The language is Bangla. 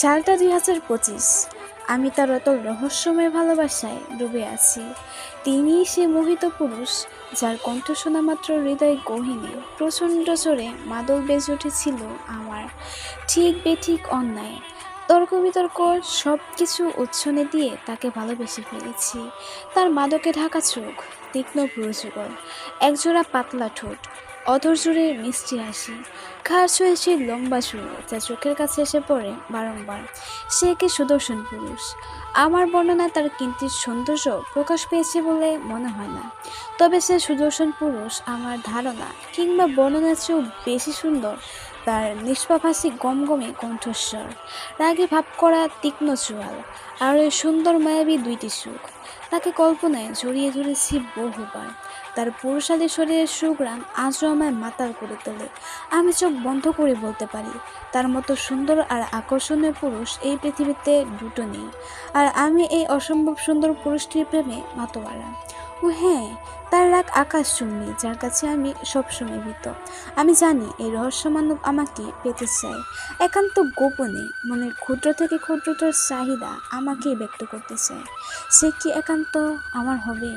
সালটা দুই হাজার পঁচিশ। আমি তার অত রহস্যময় ভালোবাসায় ডুবে আছি। তিনি সে মোহিত পুরুষ, যার কণ্ঠ শোনা মাত্র হৃদয় গহিনী, প্রচণ্ড জোরে মাদল বেজে উঠেছিল আমার। ঠিক বেঠিক অন্যায়, তর্ক বিতর্ক সব কিছু উচ্ছনে দিয়ে তাকে ভালোবেসে ফেলেছি। তার মাদকে ঢাকা চোখ, তীক্ষ্ণ ভ্রুযুগল একজোড়া পাতলা ঠোঁট অধর জুড়ে মিষ্টি হাসি। ছুঁয়ে সেই লম্বা চুল যা চোখের কাছে এসে পড়ে বারংবার। সে কি সুদর্শন পুরুষ? আমার বর্ণনা তার কিন্তু সৌন্দর্য প্রকাশ পেয়েছে বলে মনে হয় না। তবে সে সুদর্শন পুরুষ আমার ধারণা, কিংবা বর্ণনার চেয়েও বেশি সুন্দর তার নিষ্পাভাসী গমগমে কণ্ঠস্বর। রাগে ভাব করা তীক্ষ্ণ চুয়াল, আর ওই সুন্দর মায়াবী দুইটি সুখ। তাকে কল্পনায় জড়িয়ে ধরেছি বহুবার। তার পুরুষালী শরীরের সুগ্রাম আজও আমায় মাতাল করে তোলে। আমি চোখ বন্ধ করে বলতে পারি, তার মতো সুন্দর আর আকর্ষণীয় পুরুষ এই পৃথিবীতে দুটো নেই। আর আমি এই অসম্ভব সুন্দর পুরুষটির প্রেমে মাতোয়ারা। ও হ্যাঁ তার রাগ আকাশ চুম্বি, যার কাছে আমি সবসময় ভীত। আমি জানি এই রহস্য মানব আমাকে পেতে চায়। একান্ত গোপনে, মনের ক্ষুদ্র থেকে ক্ষুদ্রতর চাহিদা আমাকেই ব্যক্ত করতে চায়। সে কি একান্ত আমার হবে?